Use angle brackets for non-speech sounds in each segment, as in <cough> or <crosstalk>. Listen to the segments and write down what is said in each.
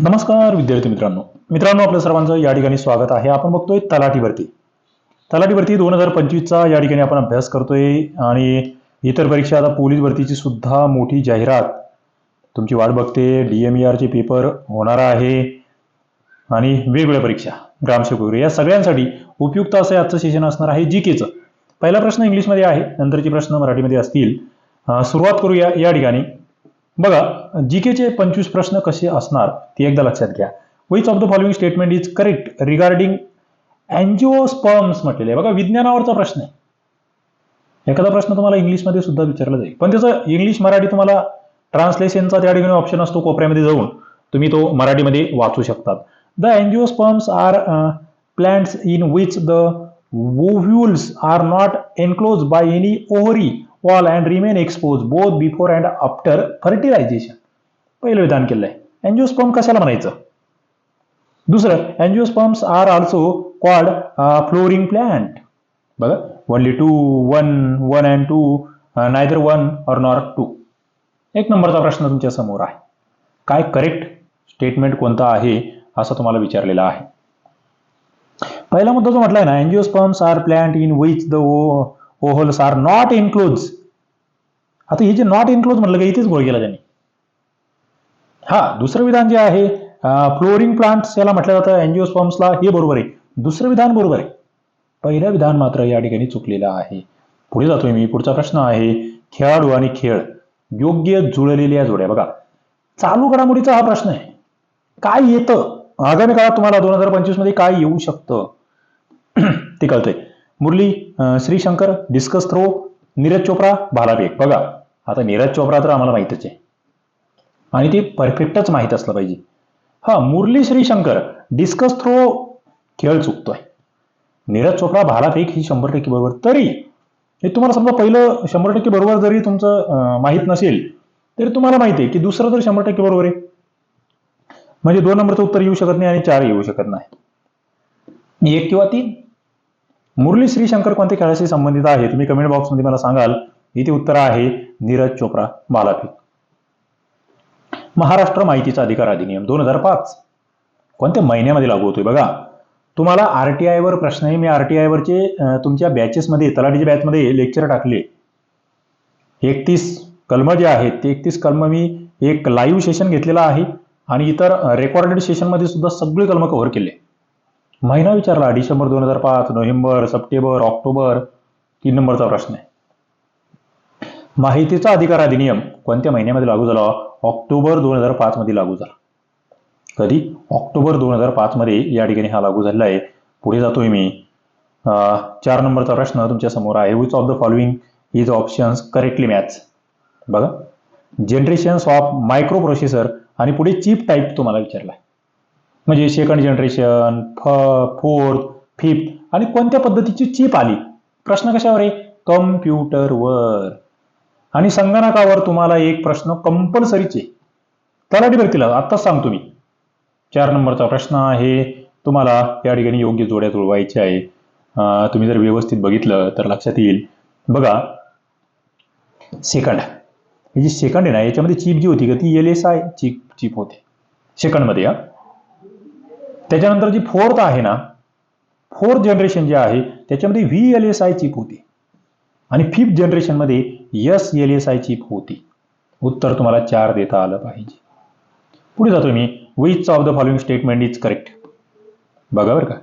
नमस्कार विद्यार्थी मित्रांनो. मित्रांनो आपल्या सर्वांचं या ठिकाणी स्वागत आहे. आपण बघतोय तलाठी भरती तलाठी भरती दोन हजार पंचवीसचा या ठिकाणी आपण अभ्यास करतोय आणि इतर परीक्षा आता पोलीस भरतीची सुद्धा मोठी जाहिरात तुमची वाट बघते. डी एम चे पेपर होणार आहे आणि वेगवेगळ्या परीक्षा ग्रामसेवक वगैरे या सगळ्यांसाठी उपयुक्त असं आजचं सेशन असणार आहे जी केचं पहिला प्रश्न इंग्लिशमध्ये आहे. नंतरचे प्रश्न मराठीमध्ये असतील. सुरुवात करूया या ठिकाणी. बघा जी केचे पंचवीस प्रश्न कसे असणार ते एकदा लक्षात घ्या. Which of the following statement is correct regarding angiosperms म्हटलेले बघा विज्ञानावरचा प्रश्न आहे. एखादा प्रश्न तुम्हाला इंग्लिशमध्ये सुद्धा विचारला जाईल. पण त्याचं इंग्लिश मराठी तुम्हाला ट्रान्सलेशनचा त्या ठिकाणी ऑप्शन असतो कोपऱ्यामध्ये जाऊन. तुम्ही तो मराठीमध्ये वाचू शकतात. The angiosperms are plants in which the ovules are not enclose by any ovary wall and remain expose both before and after fertilisation पहिलं विधान केलं आहे अँजिओस्पर्म कशाला म्हणायचं? दुसरं angiosperms are also called flowering plant बघा only two one one and two neither one or nor two एक नंबरचा प्रश्न तुमच्यासमोर आहे. काय करेक्ट स्टेटमेंट कोणता आहे असं तुम्हाला विचारलेलं आहे. पहिला मुद्दा जो म्हटलाय ना NGO angiosperms are plant in which the holes are not enclose आता हे जे नॉट इनक्लोज म्हटलं का इथेच गोळ केला त्यांनी. हा दुसरं विधान जे आहे फ्लोरिंग प्लांट्स याला म्हटलं जातं अँजिओस्पर्म्सला हे बरोबर आहे. दुसरं विधान बरोबर आहे. पहिलं विधान मात्र या ठिकाणी चुकलेलं आहे. पुढे जातोय मी पुढचा प्रश्न आहे खेळाडू आणि खेळ योग्य जुळलेल्या जोड्या. बघा चालू घडामोडीचा हा प्रश्न आहे. काय येतं? आगामी काळात तुम्हाला दोन हजार पंचवीसमध्ये काय येऊ शकतं? <clears throat> ते कळतंय. मुरली श्रीशंकर डिस्कस थ्रो नीरज चोप्रा भालाफेक. बघा आता नीरज चोप्रा तर आम्हाला माहितच आहे. आणि ते परफेक्टच माहीत असलं पाहिजे. हा मुरली श्रीशंकर डिस्कस थ्रो खेळ चुकतोय. नीरज चोप्रा भालाफेक ही शंभर टक्के बरोबर. तरी हे तुम्हाला समजा पहिलं शंभर टक्के बरोबर जरी तुमचं माहीत नसेल तरी तुम्हाला माहिती आहे की दुसरं तर शंभर टक्के बरोबर आहे. म्हणजे दोन नंबरचं उत्तर येऊ शकत नाही आणि चार येऊ शकत नाही. एक किंवा तीन? मुरली श्रीशंकर कोणत्या खेळाशी संबंधित आहे? तुम्ही कमेंट बॉक्समध्ये मला सांगाल. इथे उत्तर आहे नीरज चोप्रा बालापी महाराष्ट्र माहितीचा अधिकार अधिनियम दोन हजार पाच. कोणत्या महिन्यामध्ये लागू होतोय? बघा तुम्हाला आरटीआय वर प्रश्न आहे मी आरटीआय वरचे आयवरचे तुमच्या बॅचेसमध्ये तलाठीच्या बॅचमध्ये लेक्चर टाकले. एकतीस कलम जे आहेत ते एकतीस कलम मी एक लाईव्ह सेशन घेतलेला आहे आणि इतर रेकॉर्डेड सेशनमध्ये सुद्धा सगळे कलम कव्हर केले. महिना विचारला. डिसेंबर दोन हजार पाच नोव्हेंबर सप्टेंबर ऑक्टोबर तीन नंबरचा प्रश्न आहे. माहितीचा अधिकार अधिनियम कोणत्या महिन्यामध्ये लागू झाला? ऑक्टोबर दोन हजार पाच मध्ये लागू झाला. कधी? ऑक्टोबर दोन हजार पाच मध्ये या ठिकाणी हा लागू झालेला आहे. पुढे जातोय मी. चार नंबरचा प्रश्न तुमच्यासमोर आहे. Which of the following is options correctly match बघा. जनरेशन्स ऑफ मायक्रो प्रोसेसर आणि पुढे चिप टाईप तुम्हाला विचारला आहे. म्हणजे सेकंड जनरेशन फ फोर्थ फिफ्थ आणि कोणत्या पद्धतीची चिप आली? प्रश्न कशावर आहे? कम्प्युटरवर आणि संगणकावर तुम्हाला एक प्रश्न कंपल्सरीचे तलाठी भरतीला आत्ताच सांगतो मी चार नंबरचा प्रश्न आहे. तुम्हाला या ठिकाणी योग्य जोड्या जुळवायच्या आहे. तुम्ही जर व्यवस्थित बघितलं तर लक्षात येईल. बघा. सेकंड ही जी सेकंड आहे ना याच्यामध्ये चीप जी होती का ती L S I chip chip होते. सेकंडमध्ये हा. त्याच्यानंतर जी फोर्थ आहे ना फोर्थ जनरेशन जे आहे त्याच्यामध्ये V L S I chip होती. आणि फिफ्थ जनरेशनमध्ये S L S I chip होती. उत्तर तुम्हाला चार देता आलं पाहिजे. पुढे जातो मी. Which of the following statement is correct बघा बरं का.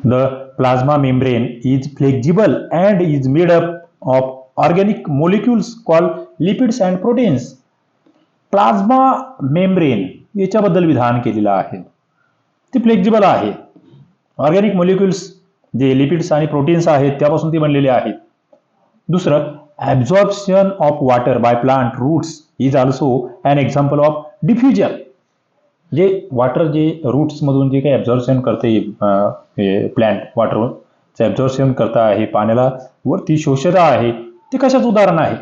The plasma membrane is flexible and is made up of organic molecules call lipids and proteins plasma membrane याच्याबद्दल विधान केलेलं आहे. ती फ्लेक्झिबल आहे. ऑर्गॅनिक मॉलिक्युल्स जे लिपिड्स आणि प्रोटीन्स आहेत त्यापासून ती बनलेले आहेत. दुसरं absorption of water by plant roots is also an example of diffusion. जे वॉटर जे रूट्समधून जे काही ॲब्झॉर्प्शन करते प्लॅन्ट वॉटरचं ॲब्झॉर्प्शन करता आहे पाण्याला वरती शोषता आहे ते कशाचं उदाहरण आहे?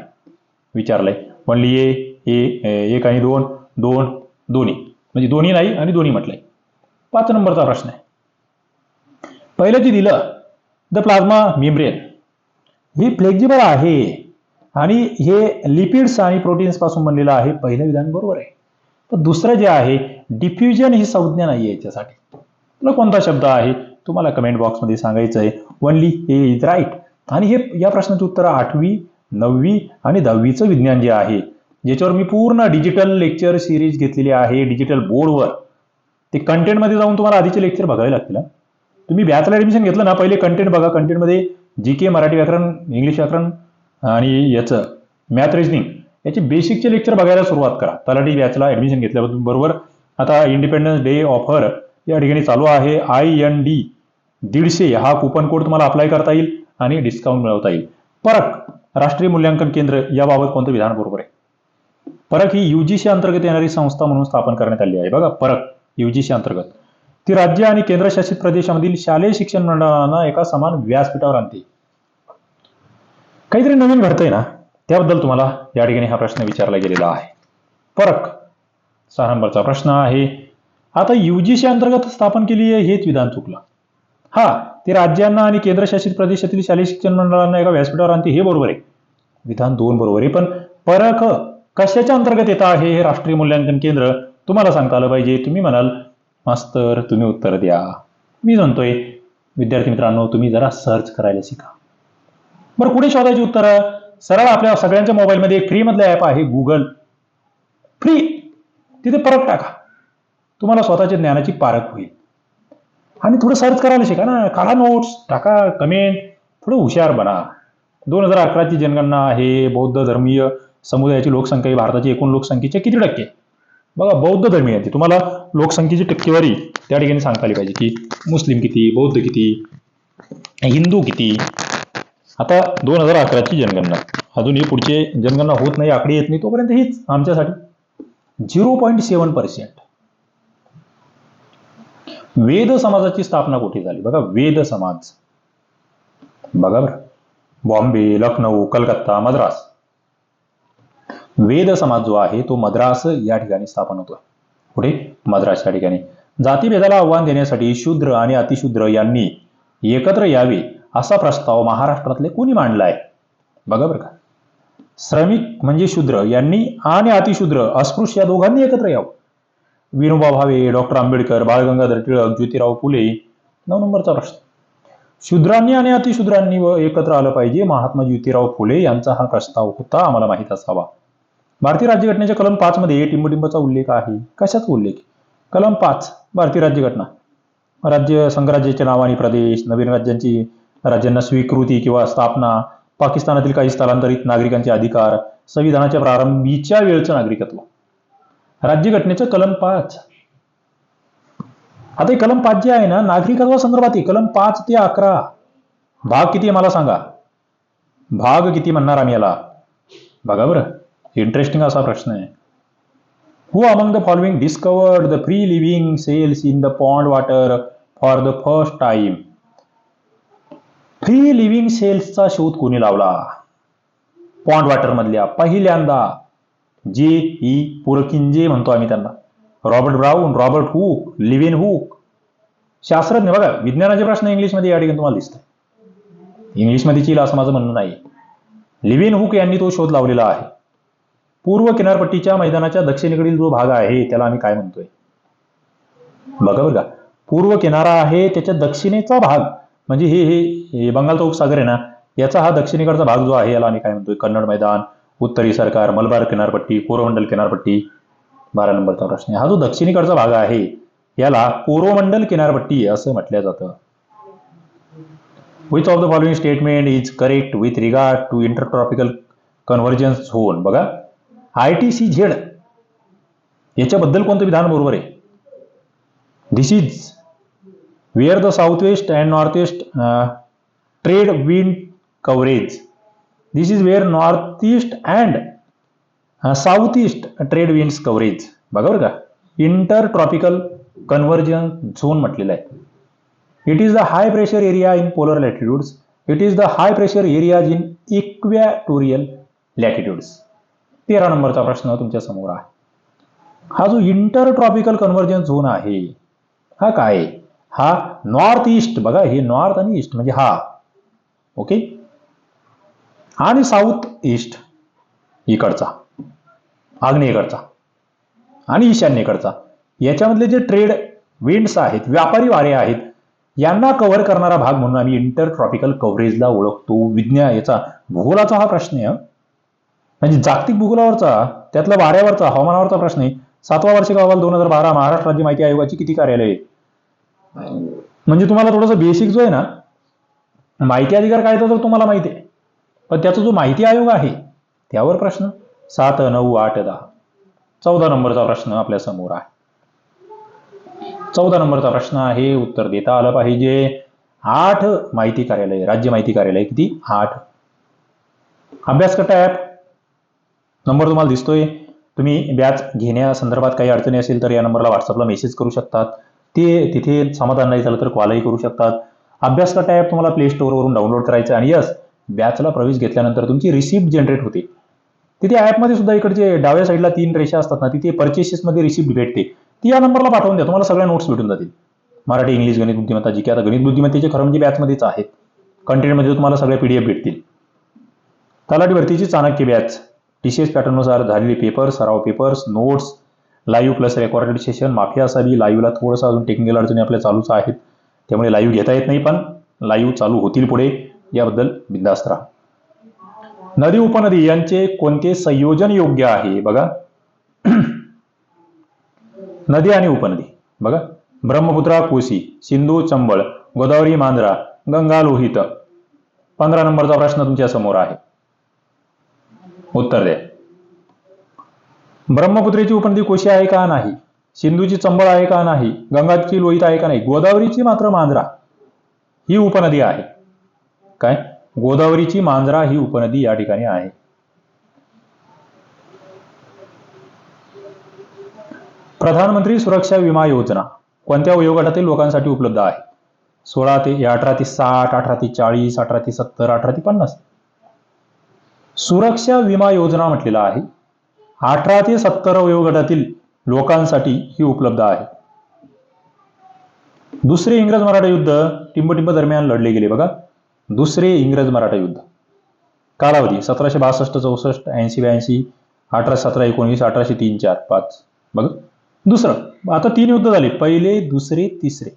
विचारलंय. म्हणली ए एक आणि दोन दोन दोन्ही. म्हणजे दोन्ही नाही आणि दोन्ही म्हटलंय. पाच नंबरचा प्रश्न आहे. पहिलं जे दिलं द प्लाझ्मा मेम्ब्रेन ही फ्लेक्झिबल आहे आणि हे लिपिड्स आणि प्रोटीन्सपासून बनलेलं आहे पहिलं विधान बरोबर आहे. पण दुसरं जे आहे डिफ्युजन ही संज्ञा नाही आहे याच्यासाठी. तुला कोणता शब्द आहे? तुम्हाला कमेंट बॉक्समध्ये सांगायचं आहे ओनली हे इज राईट आणि हे या प्रश्नाचं उत्तर आठवी नववी आणि दहावीचं विज्ञान जे आहे ज्याच्यावर मी पूर्ण डिजिटल लेक्चर सिरीज घेतलेली आहे डिजिटल बोर्डवर ते कंटेंटमध्ये जाऊन तुम्हाला आधीचे लेक्चर बघावे लागतील तुम्ही बॅचला ॲडमिशन घेतलं ना पहिले कंटेंट बघा. कंटेंटमध्ये जी के मराठी व्याकरण इंग्लिश व्याकरण आणि याचं मॅथ रिजनिंग याचे बेसिकचे लेक्चर बघायला सुरुवात करा. तलाठी बॅचला ॲडमिशन बरोबर. आता इंडिपेंडन्स डे ऑफर या ठिकाणी चालू आहे. आय एन डी दीडशे हा कुपन कोड तुम्हाला अप्लाय करता येईल आणि डिस्काउंट मिळवता येईल. परक राष्ट्रीय मूल्यांकन केंद्र याबाबत कोणतं विधान बरोबर आहे? परक ही युजीसी अंतर्गत येणारी संस्था म्हणून स्थापन करण्यात आली आहे. बघा परक युजीसी अंतर्गत. ती राज्य आणि केंद्रशासित प्रदेशामधील शालेय शिक्षण मंडळांना एका समान व्यासपीठावर आणते. काहीतरी नवीन घडतंय ना? त्याबद्दल तुम्हाला या ठिकाणी हा प्रश्न विचारला गेलेला आहे. परक सहा नंबरचा प्रश्न आहे. आता युजीसी अंतर्गत स्थापन केली आहे हेच विधान चुकलं. हा ते राज्यांना आणि केंद्रशासित प्रदेशातील शालेय शिक्षण मंडळांना एका व्यासपीठावर आणते हे बरोबर आहे. विधान दोन बरोबर आहे पण परक कशाच्या अंतर्गत येत आहे हे राष्ट्रीय मूल्यांकन केंद्र? तुम्हाला सांगता आलं पाहिजे. तुम्ही म्हणाल मास्तर तुम्ही उत्तर द्या. मी म्हणतोय विद्यार्थी मित्रांनो तुम्ही जरा सर्च करायला शिका. बरं कुठे शोधायची उत्तरं? सरळ आपल्या सगळ्यांच्या मोबाईलमध्ये एक फ्रीमधलं ॲप आहे गुगल फ्री तिथे परत टाका. तुम्हाला स्वतःच्या ज्ञानाची पारख होईल. आणि थोडं सर्च करायला शिका ना. काढा नोट्स टाका कमेंट थोडं हुशार बना. दोन हजार अकराची जनगणना आहे बौद्ध धर्मीय समुदायाची लोकसंख्या ही भारताची एकूण लोकसंख्येच्या किती टक्के? बघा बौद्ध धर्मी आहे तुम्हाला लोकसंख्येची टक्केवारी त्या ठिकाणी सांगता आली पाहिजे की मुस्लिम किती बौद्ध किती हिंदू किती? आता दोन हजार अकराची जनगणना. अजूनही पुढचे जनगणना होत नाही आकडे येत नाही तोपर्यंत हीच आमच्यासाठी. Zero point seven percent Ved समाजाची स्थापना कुठे झाली? बघा वेद समाज. बघा बरं. बॉम्बे लखनौ कलकत्ता मद्रास. वेद समाज जो आहे तो मद्रास या ठिकाणी स्थापन होतोय. पुढे मद्रास या ठिकाणी. जातीभेदाला आव्हान देण्यासाठी शूद्र आणि अतिशूद्र यांनी एकत्र यावे असा प्रस्ताव महाराष्ट्रातले कोणी मांडलाय? बघा बरं का. श्रमिक म्हणजे शूद्र यांनी आणि अतिशूद्र अस्पृश्य या दोघांनी एकत्र यावं. विनोबा भावे डॉक्टर आंबेडकर बाळगंगाधर टिळक ज्योतिराव फुले नऊ नंबरचा प्रश्न. शूद्रांनी आणि अतिशूद्रांनी व एकत्र आलं पाहिजे महात्मा ज्योतिराव फुले यांचा हा प्रस्ताव होता आम्हाला माहीत असावा. भारतीय राज्यघटनेच्या कलम पाच मध्ये टिंबटिंबचा उल्लेख आहे. कशाचा उल्लेख? कलम पाच भारतीय राज्यघटना. राज्य संघराज्याचे नाव आणि प्रदेश नवीन राज्यांची राज्यांना स्वीकृती किंवा स्थापना पाकिस्तानातील काही स्थलांतरित नागरिकांचे अधिकार संविधानाच्या प्रारंभीच्या वेळचं नागरिकत्व. राज्यघटनेचं कलम पाच. आता हे कलम पाच जे आहे ना नागरिकत्वा संदर्भात कलम पाच ते अकरा. भाग किती आहे मला सांगा? भाग किती म्हणणार आम्ही याला? बघा बरं. इंटरेस्टिंग असा प्रश्न आहे. Who among the following discovered the free living cells in the pond water for the first time free living सेल्सचा शोध कोणी लावला? पॉन्ड वॉटर मधल्या पहिल्यांदा जे ई पुरकिंजे म्हणतो आम्ही त्यांना. Robert Brown Robert Hooke Leeuwenhoek शास्त्रज्ञ बघा विज्ञानाचे प्रश्न इंग्लिशमध्ये या ठिकाणी तुम्हाला दिसतात इंग्लिशमध्ये येईल असं माझं म्हणणं नाही. लिव्हिन हुक यांनी तो शोध लावलेला आहे. पूर्व किनारपट्टीच्या मैदानाच्या दक्षिणेकडील जो भाग आहे त्याला आम्ही काय म्हणतोय? बघा बघा पूर्व किनारा आहे त्याच्या दक्षिणेचा भाग. म्हणजे हे हे बंगालचा उपसागर आहे ना याचा हा दक्षिणेकडचा भाग जो आहे याला आम्ही काय म्हणतोय? कन्नड मैदान उत्तरी सरकार मलबार किनारपट्टी कोरोमंडल किनारपट्टी. बारा नंबरचा प्रश्न हा जो दक्षिणेकडचा भाग आहे याला कोरोमंडल किनारपट्टी असं म्हटलं जातं. Which of the following statement is correct with regard to intertropical convergence zone बघा. आय टी सी झेड याच्याबद्दल कोणतं विधान बरोबर आहे? This is where the south west and north west trade wind coverage this is where north east and south east trade winds coverage बघा बरं का? Inter tropical convergence zone म्हटलेलं आहे. It is the high pressure area in polar latitudes it is the high pressure areas in equatorial latitudes तेरा नंबरचा प्रश्न तुमच्यासमोर आहे. हा जो इंटर ट्रॉपिकल कन्व्हर्जन झोन आहे हा काय? हा नॉर्थ ईस्ट. बघा हे नॉर्थ आणि ईस्ट म्हणजे हा. ओके? आणि साऊथ ईस्ट इकडचा. आग्नेयकडचा. आणि ईशान्येकडचा. याच्यामधले जे ट्रेड विंड्स आहेत व्यापारी वारे आहेत यांना कव्हर करणारा भाग म्हणून आम्ही इंटर ट्रॉपिकल कव्हरेजला ओळखतो. विज्ञान याचा भूगोलाचा हा प्रश्न आहे म्हणजे जागतिक भूगोलावरचा त्यातला वाऱ्यावरचा हवामानावरचा प्रश्न आहे. सातवा वार्षिक अहवाल दोन हजार बारा महाराष्ट्र राज्य माहिती आयोगाची किती कार्यालय आहे? म्हणजे तुम्हाला थोडंसं बेसिक जो आहे ना माहिती अधिकार कायदा तर तुम्हाला माहिती आहे. पण त्याचा जो माहिती आयोग आहे त्यावर प्रश्न. सात नऊ आठ दहा. चौदा नंबरचा प्रश्न आपल्यासमोर आहे. चौदा नंबरचा प्रश्न आहे उत्तर देता आलं पाहिजे. आठ माहिती कार्यालय राज्य माहिती कार्यालय किती? आठ. अभ्यास कट्टा ॲप नंबर तुम्हाला दिसतोय. तुम्ही बॅच घेण्यासंदर्भात काही अडचणी असेल तर या नंबरला व्हॉट्सअपला मेसेज करू शकतात. ते तिथे समाधान नाही झालं तर कॉलही करू शकतात. अभ्यास कट्टा ॲप तुम्हाला प्ले स्टोअरवरून डाउनलोड करायचं आणि यस बॅचला प्रवेश घेतल्यानंतर तुमची रिसिप्ट जनरेट होते. तिथे ॲपमध्ये सुद्धा इकडचे डाव्या साईडला तीन रेषा असतात ना तिथे परचेसेसमध्ये रिसिप्ट भेटते. ती या नंबरला पाठवून द्या तुम्हाला सगळ्या नोट्स भेटून जातील. मराठी इंग्लिश गणित बुद्धिमत्ता जी की आता गणित बुद्धिमत्तेचे खरं म्हणजे बॅचमध्येच आहेत. कंटेंटमध्ये तुम्हाला सगळे पी डी एफ भेटतील. तलाठी भरतीची Chanakya batch T C S पॅटर्ननुसार झालेले पेपर सराव papers notes live plus recorded session माफी असावी लाईव्हला थोडंसं अजून टेक्निकल अडचणी आपल्या चालूच आहेत. त्यामुळे लाईव्ह घेता येत नाही पण लाईव्ह चालू होतील पुढे. याबद्दल बिंदास्त राहा. नदी उपनदी यांचे कोणते संयोजन योग्य आहे? बघा. <clears throat> नदी आणि उपनदी. बघा. ब्रह्मपुत्रा कोसी सिंधू चंबळ गोदावरी मांजरा गंगा लोहित. पंधरा नंबरचा प्रश्न तुमच्यासमोर आहे. उत्तर द्या. ब्रह्मपुत्रेची उपनदी कोशी आहे का नाही? सिंधूची चंबळ आहे का नाही? गंगाची लोहित आहे का नाही? गोदावरीची मात्र मांजरा ही उपनदी आहे. काय? गोदावरीची मांजरा ही उपनदी या ठिकाणी आहे. प्रधानमंत्री सुरक्षा विमा योजना कोणत्या वयोगटातील लोकांसाठी उपलब्ध आहे? सोळा ते अठरा ते साठ अठरा ते चाळीस अठरा ते सत्तर अठरा ते पन्नास. सुरक्षा विमा योजना म्हटलेला आहे. अठरा ते सत्तर वयोगटातील लोकांसाठी ही उपलब्ध आहे. दुसरे इंग्रज मराठा युद्ध टिंबटिंब दरम्यान लढले गेले बघा. दुसरे इंग्रज मराठा युद्ध. कालावधी सतराशे बासष्ट चौसष्ट ऐंशी ब्याऐंशी अठरा सतरा एकोणीस अठराशे तीन चार पाच. बघ. दुसरं आता तीन युद्ध झाले पहिले दुसरे तिसरे.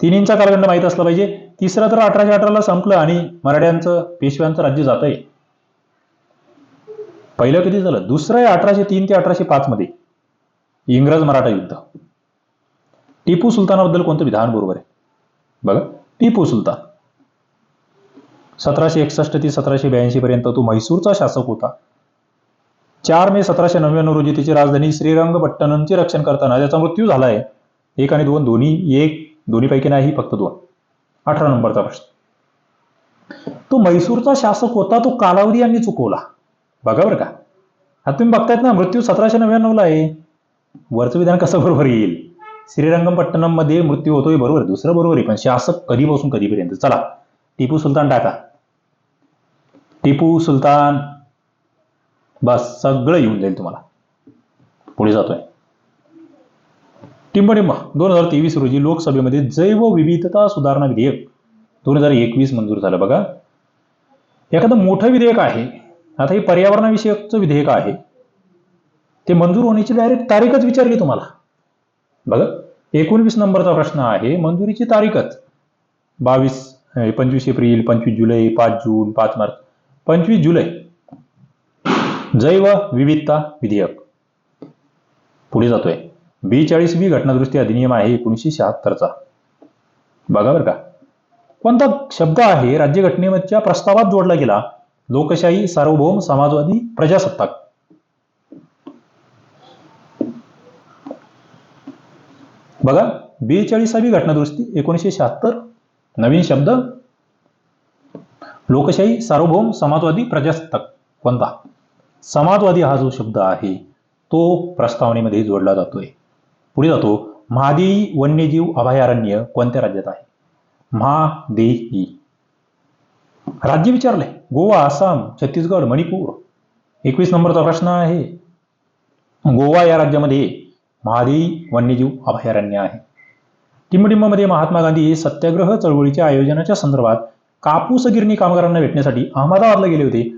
तिन्हींचा कालखंड माहीत असला पाहिजे. तिसरं तर अठराशे अठराला संपलं आणि मराठ्यांचं पेशव्यांचं राज्य जात आहे पहिलं कधी झालं? दुसरं आहे अठराशे तीन ते अठराशे पाच मध्ये. इंग्रज मराठा युद्ध. टिपू सुलतानाबद्दल कोणतं विधान बरोबर आहे? बघा टिपू सुलतान. सतराशे एकसष्ट ते सतराशे ब्याऐंशी पर्यंत तो म्हैसूरचा शासक होता. चार मे सतराशे नव्याण्णव रोजी त्याची राजधानी श्रीरंगपट्टणमचे रक्षण करताना त्याचा मृत्यू झालाय. एक आणि दोन दोन्ही एक दोन्हीपैकी नाही फक्त दोन. अठरा नंबरचा प्रश्न. तो म्हैसूरचा शासक होता तो कालावधी यांनी चुकवला. बघा बरं का. आता तुम्ही बघतायत ना मृत्यू सतराशे नव्याण्णवला आहे. वरचं विधान कसं बरोबर येईल? श्रीरंगमपट्टणममध्ये मृत्यू होतोय बरोबर दुसरं बरोबर आहे पण शासक कधीपासून कधीपर्यंत? चला टिपू सुलतान टाका. टिपू सुलतान. बस सगळं येऊन जाईल तुम्हाला. पुढे जातोय. टिंबटिंब दोन हजार तेवीस रोजी लोकसभेमध्ये जैव विविधता सुधारणा विधेयक दोन हजार एकवीस मंजूर झालं. बघा एखादं मोठं विधेयक आहे आता हे पर्यावरणाविषयकचं विधेयक आहे. ते मंजूर होण्याची डायरेक्ट तारीखच विचारली तुम्हाला. बघा एकोणवीस नंबरचा प्रश्न आहे मंजुरीची तारीखच. बावीस पंचवीस एप्रिल पंचवीस जुलै पाच जून पाच मार्च पंचवीस जुलै. जैव विविधता विधेयक. पुढे जातोय. बेचाळीस बी घटनादृष्टी अधिनियम आहे एकोणीसशे शहात्तरचा. बघा बरं का. कोणता शब्द आहे राज्यघटनेच्या प्रस्तावात जोडला गेला? लोकशाही सार्वभौम समाजवादी प्रजासत्ताक. बघा बेचाळीसावी घटनादुरुस्ती एकोणीसशे शहात्तर नवीन शब्द. लोकशाही सार्वभौम समाजवादी प्रजासत्ताक. कोणता? समाजवादी हा जो शब्द आहे तो प्रस्तावनेमध्ये जोडला जातोय. पुढे जातो महादेई वन्यजीव अभयारण्य कोणत्या राज्यात आहे? महादेई राज्य विचारलंय. गोवा आसाम छत्तीसगड मणिपूर. एकवीस नंबरचा प्रश्न आहे. गोवा या राज्यामध्ये महादेवी वन्यजीव अभयारण्य आहे. टिंबडिंबमध्ये महात्मा गांधी हे सत्याग्रह चळवळीच्या आयोजनाच्या संदर्भात कापूस गिरणी कामगारांना भेटण्यासाठी अहमदाबादला गेले होते.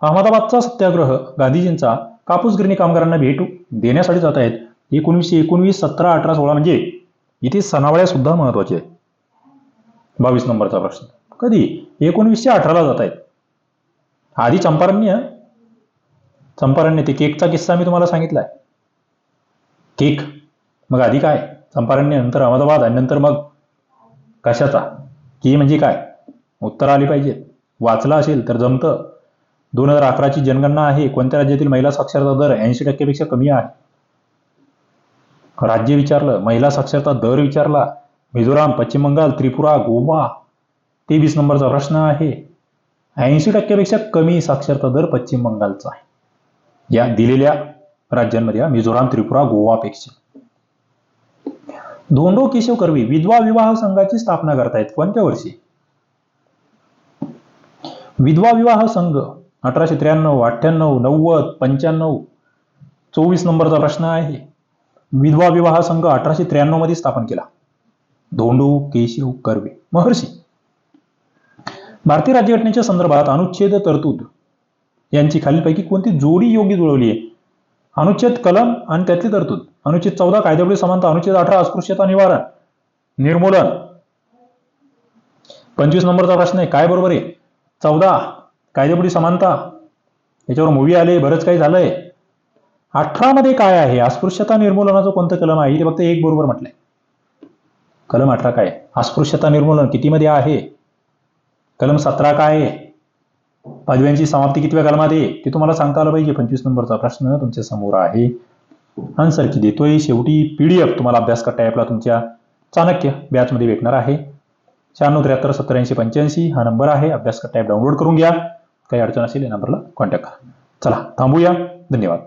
अहमदाबादचा सत्याग्रह गांधीजींचा कापूस गिरणी कामगारांना भेट देण्यासाठी जात आहेत. एकोणीसशे एकोणवीस सतरा अठरा सोळा म्हणजे इथे सणावळ्या सुद्धा महत्त्वाचे आहेत. बावीस नंबरचा प्रश्न. कधी? एकोणवीसशे अठराला जात आहेत. आधी चंपारण्य चंपारण्य ते केकचा किस्सा मी तुम्हाला सांगितलाय. केक. मग आधी काय? चंपारण्य नंतर अहमदाबाद आणि नंतर मग कशाचा? की म्हणजे काय? उत्तर आली पाहिजेत वाचला असेल तर जमतं. दोन हजार अकराची जनगणना आहे. कोणत्या राज्यातील महिला साक्षरता दर ऐंशी टक्क्यापेक्षा कमी आहे? राज्य विचारलं महिला साक्षरता दर विचारला. मिझोराम पश्चिम बंगाल त्रिपुरा गोवा. तेवीस नंबरचा प्रश्न आहे. ऐंशी टक्क्यापेक्षा कमी साक्षरता दर पश्चिम बंगालचा आहे. या दिलेल्या राज्यांमध्ये मिझोराम त्रिपुरा गोवापेक्षा धोंडो केशव कर्वे विधवा विवाह संघाची स्थापना करतायत. कोणत्या वर्षी? विधवा विवाह संघ अठराशे त्र्याण्णव अठ्ठ्याण्णव नव्वद पंच्याण्णव चोवीस नंबरचा प्रश्न आहे. विधवा विवाह संघ अठराशे त्र्याण्णवमध्ये स्थापन केला. धोंडो केशव कर्वे महर्षी. भारतीय राज्यघटनेच्या संदर्भात अनुच्छेद तरतूद यांची खालीलपैकी कोणती जोडी योग्य जुळवली आहे? अनुच्छेद कलम आणि त्यातली तरतूद. अनुच्छेद चौदा कायद्यापुढे समानता. अनुच्छेद अठरा अस्पृश्यता निवारण. निर्मूलन. पंचवीस नंबरचा प्रश्न आहे काय बरोबर आहे? चौदा कायद्यापुढे समानता. याच्यावर मूवी आले बरंच काही झालंय. अठरा मध्ये काय आहे? अस्पृश्यता निर्मूलनाचं कोणतं कलम आहे? ते फक्त एक बरोबर म्हटलंय. कलम अठरा काय अस्पृश्यता निर्मूलन कितीमध्ये आहे? कलम सतरा काय आहे? पदव्यांची समाप्ती कितव्या कलमात आहे? ते तुम्हाला सांगता आलं पाहिजे. पंचवीस नंबरचा प्रश्न तुमच्यासमोर आहे. आन्सर की देतोय. शेवटी पीडीएफ तुम्हाला अभ्यास करता ॲपला तुमच्या चाणक्य बॅचमध्ये भेटणार आहे. शहाण्णव त्र्याहत्तर सत्त्याऐंशी पंच्याऐंशी हा नंबर आहे. अभ्यास करता ॲप डाउनलोड करून घ्या. काही अडचण असेल या नंबरला कॉन्टॅक्ट करा. चला थांबूया. धन्यवाद.